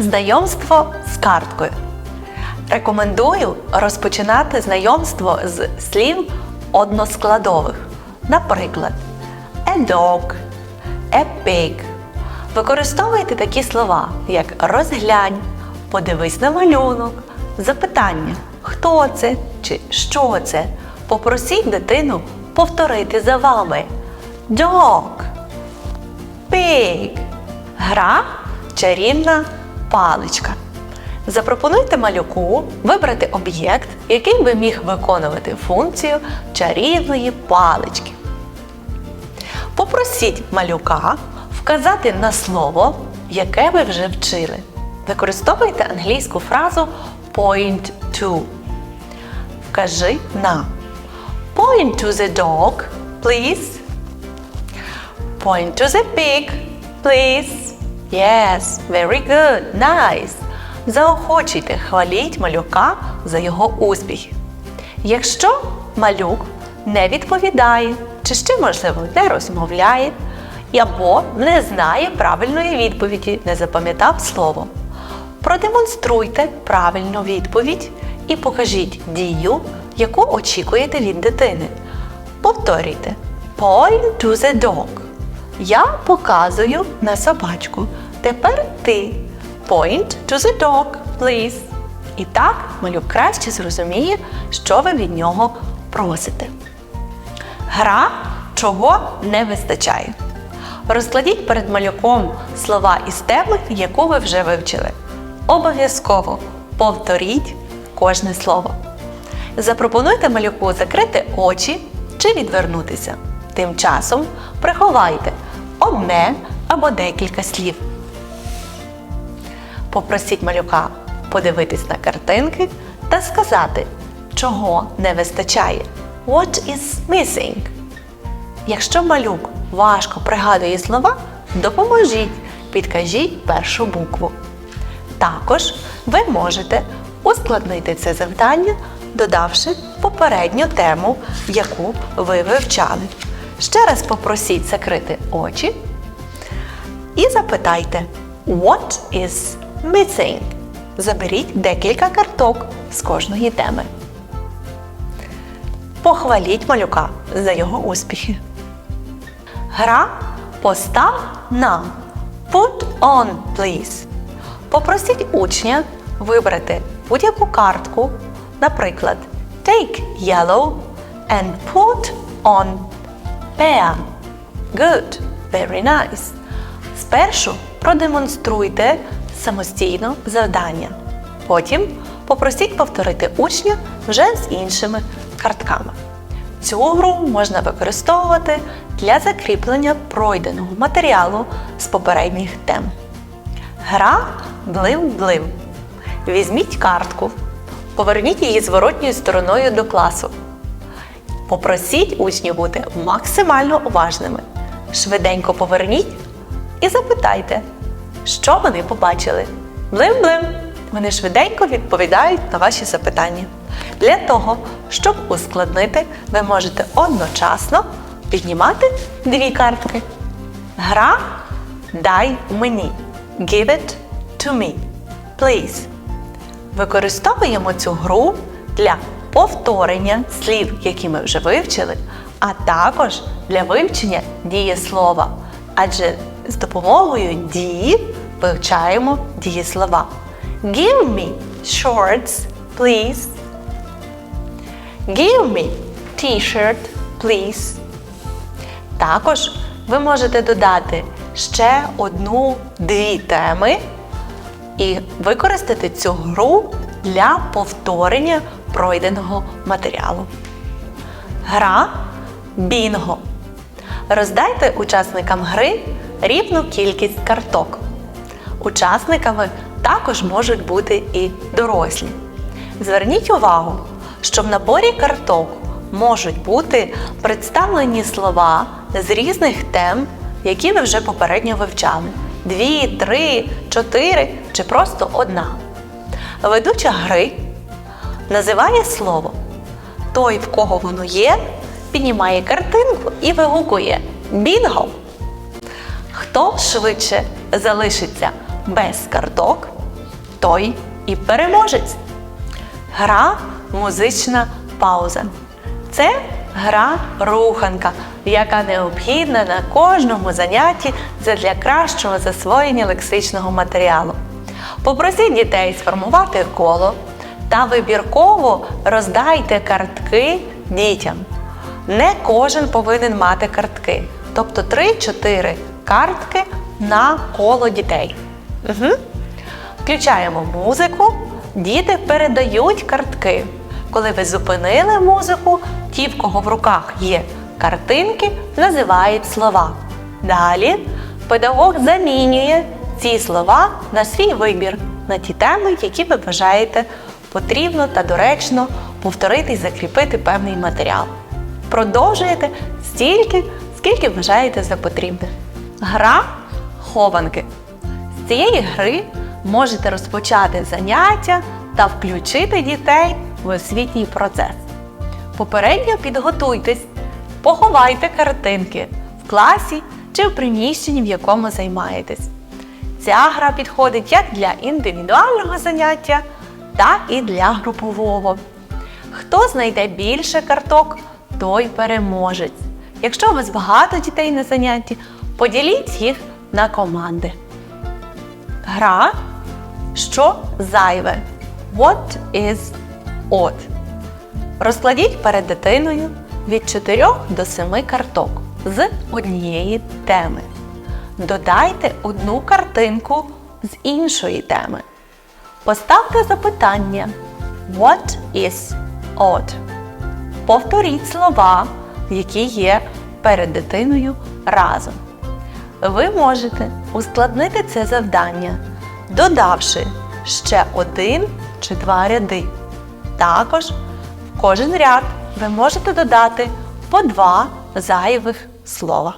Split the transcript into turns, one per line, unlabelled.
Знайомство з карткою. Рекомендую розпочинати знайомство з слів односкладових. Наприклад, a dog, a pig. Використовуйте такі слова, як розглянь, подивись на малюнок, запитання, хто це чи що це. Попросіть дитину повторити за вами. Dog, pig. Гра чарівна паличка. Запропонуйте малюку вибрати об'єкт, який би міг виконувати функцію чарівної палички. Попросіть малюка вказати на слово, яке ви вже вчили. Використовуйте англійську фразу point to. Вкажи на. Point to the dog, please. Point to the pig, please. Yes, very good, nice. Заохочуйте, хваліть малюка за його успіхи. Якщо малюк не відповідає, чи ще, можливо, не розмовляє, або не знає правильної відповіді, не запам'ятав слово, продемонструйте правильну відповідь і покажіть дію, яку очікуєте від дитини. Повторюйте Point to the dog. Я показую на собачку. Тепер ти. Point to the dog, please. І так малюк краще зрозуміє, що ви від нього просите. Гра чого не вистачає. Розкладіть перед малюком слова із теми, яку ви вже вивчили. Обов'язково повторіть кожне слово. Запропонуйте малюку закрити очі чи відвернутися. Тим часом приховайте одне або декілька слів. Попросіть малюка подивитись на картинки та сказати, чого не вистачає. What is missing? Якщо малюк важко пригадує слова, допоможіть, підкажіть першу букву. Також ви можете ускладнити це завдання, додавши попередню тему, яку ви вивчали. Ще раз попросіть закрити очі і запитайте What is missing? Заберіть декілька карток з кожної теми. Похваліть малюка за його успіхи. Гра постав на Put on, please. Попросіть учня вибрати будь-яку картку, наприклад, Take yellow and put on pear. Good, very nice. Спершу продемонструйте самостійно завдання. Потім попросіть повторити учня вже з іншими картками. Цю гру можна використовувати для закріплення пройденого матеріалу з попередніх тем. Гра блим-блим. Візьміть картку, поверніть її зворотньою стороною до класу. Попросіть учнів бути максимально уважними. Швиденько поверніть і запитайте, що вони побачили. Блим-блим! Вони швиденько відповідають на ваші запитання. Для того, щоб ускладнити, ви можете одночасно піднімати дві картки. Гра Дай мені. Give it to me. Please. Використовуємо цю гру для повторення слів, які ми вже вивчили, а також для вивчення дієслова. Адже з допомогою дії вивчаємо дієслова. Give me shorts, please. Give me t-shirt, please. Також ви можете додати ще одну-дві теми і використати цю гру для повторення пройденого матеріалу. Гра Бінго. Роздайте учасникам гри рівну кількість карток. Учасниками також можуть бути і дорослі. Зверніть увагу, що в наборі карток можуть бути представлені слова з різних тем, які ви вже попередньо вивчали: дві, три, чотири чи просто одна. Ведуча гри називає слово. Той, в кого воно є, піднімає картинку і вигукує Бінго! Хто швидше залишиться без карток, той і переможець. Гра музична пауза. Це гра руханка, яка необхідна на кожному занятті для кращого засвоєння лексичного матеріалу. Попросіть дітей сформувати коло та вибірково роздайте картки дітям. Не кожен повинен мати картки, тобто 3-4 картки на коло дітей. Угу. Включаємо музику, діти передають картки. Коли ви зупинили музику, ті, в кого в руках є картинки, називають слова. Далі педагог замінює ці слова на свій вибір, на ті теми, які ви вважаєте потрібно та доречно повторити і закріпити певний матеріал. Продовжуєте стільки, скільки вважаєте за потрібне. Гра хованки. З цієї гри можете розпочати заняття та включити дітей в освітній процес. Попередньо підготуйтесь, поховайте картинки в класі чи в приміщенні, в якому займаєтесь. Ця гра підходить як для індивідуального заняття, так і для групового. Хто знайде більше карток, той переможець. Якщо у вас багато дітей на занятті, поділіть їх на команди. Гра що зайве. What is odd? Розкладіть перед дитиною від 4 до 7 карток з однієї теми. Додайте одну картинку з іншої теми. Поставте запитання What is odd? Повторіть слова, які є перед дитиною разом. Ви можете ускладнити це завдання, додавши ще один чи два ряди. Також в кожен ряд ви можете додати по два зайвих слова.